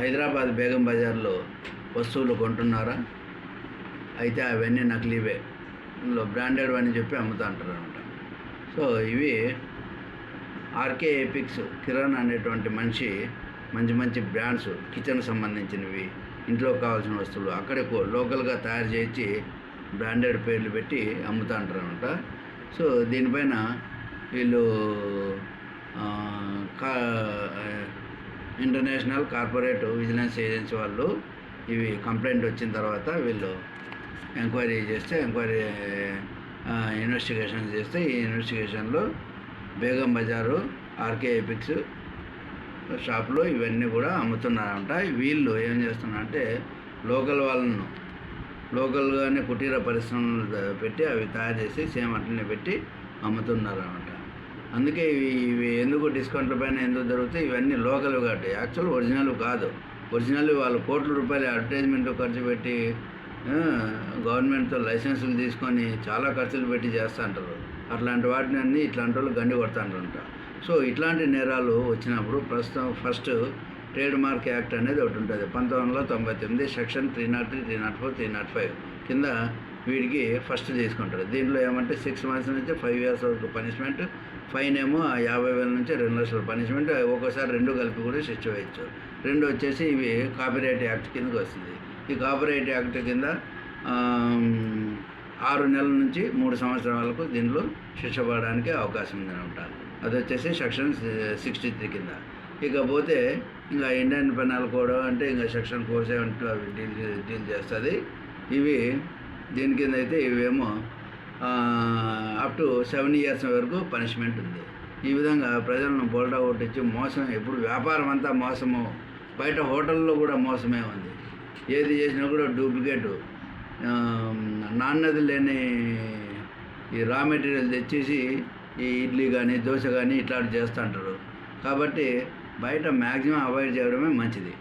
హైదరాబాద్ బేగం బజార్లో వస్తువులు కొంటున్నారా? అయితే అవన్నీ నకిలీవే బ్రాండెడ్ అని చెప్పి అమ్ముతా అంటారు అనమాట సో ఇవి ఆర్కే ఎపిక్స్ కిరణ్ అనేటువంటి మనిషి మంచి మంచి బ్రాండ్స్ కిచెన్ సంబంధించినవి ఇంట్లో కావాల్సిన వస్తువులు అక్కడే లోకల్గా తయారు చేసి బ్రాండెడ్ పేర్లు పెట్టి అమ్ముతా అంటారు అనమాట సో దీనిపైన వీళ్ళు కా ఇంటర్నేషనల్ కార్పొరేట్ విజిలెన్స్ ఏజెన్సీ వాళ్ళు ఇవి కంప్లైంట్ వచ్చిన తర్వాత వీళ్ళు ఎంక్వైరీ చేస్తే ఎంక్వైరీ ఇన్వెస్టిగేషన్ చేస్తే ఈ ఇన్వెస్టిగేషన్లో బేగం బజారు ఆర్కే ఎపిక్స్ షాప్లో ఇవన్నీ కూడా అమ్ముతున్నారంట. వీళ్ళు ఏం చేస్తున్నారంటే లోకల్ వాళ్ళను లోకల్గానే కుటీర పరిశ్రమలు పెట్టి అవి తయారు చేసి సేమ్ అట్లనే పెట్టి అమ్ముతున్నారు అనమాట అందుకే ఇవి ఇవి ఎందుకు డిస్కౌంట్ల పైన ఎందుకు దొరుకుతాయి ఇవన్నీ లోకల్ కాబట్టి. యాక్చువల్ ఒరిజినల్ కాదు. ఒరిజినల్ వాళ్ళు కోట్ల రూపాయలు అడ్వర్టైజ్మెంట్ ఖర్చు పెట్టి గవర్నమెంట్తో లైసెన్సులు తీసుకొని చాలా ఖర్చులు పెట్టి చేస్తుంటారు. అట్లాంటి వాటిని అన్నీ ఇట్లాంటి వాళ్ళు గండి కొడతాంటారంట. సో ఇట్లాంటి నేరాలు వచ్చినప్పుడు ప్రస్తుతం ఫస్ట్ ట్రేడ్ మార్క్ యాక్ట్ అనేది ఒకటి ఉంటుంది. పంతొమ్మిది వందల తొంభై తొమ్మిది section three nought three three nought four three nought five కింద వీడికి ఫస్ట్ తీసుకుంటారు. దీంట్లో ఏమంటే సిక్స్ మంత్స్ నుంచి ఫైవ్ ఇయర్స్ వరకు పనిష్మెంట్ ఫైన్ ఏమో యాభై వేల నుంచి రెండు లక్షల పనిష్మెంట్ ఒక్కోసారి రెండు కలిపి కూడా శిక్ష వేయచ్చు. రెండు వచ్చేసి ఇవి కాపీరైట్ యాక్ట్ కిందకి వస్తుంది. ఈ కాపీరైట్ యాక్ట్ కింద ఆరు నెలల నుంచి మూడు సంవత్సరాల వరకు దీనిలో శిక్ష పడడానికి అవకాశం ఉందనమాట అది వచ్చేసి సెక్షన్ సిక్స్టీ త్రీ కింద. ఇకపోతే ఇంకా ఇండియన్ పెనాల్ కోడ్ అంటే ఇంకా సెక్షన్ ఫోర్ సెవెన్ అవి డీల్ డీల్ చేస్తుంది. ఇవి దీని కింద అయితే ఇవేమో అప్ టు సెవెన్ ఇయర్స్ వరకు పనిష్మెంట్ ఉంది. ఈ విధంగా ప్రజలను బోల్డా కొట్టించి మోసం ఎప్పుడు వ్యాపారం అంతా మోసము బయట హోటల్లో కూడా మోసమే ఉంది. ఏది చేసినా కూడా డూప్లికేట్ నాణ్యత లేని ఈ రా మెటీరియల్ తెచ్చేసి ఈ ఇడ్లీ కానీ దోశ కానీ ఇట్లాంటివి చేస్తుంటారు కాబట్టి బయట మ్యాక్సిమం అవాయిడ్ చేయడమే మంచిది.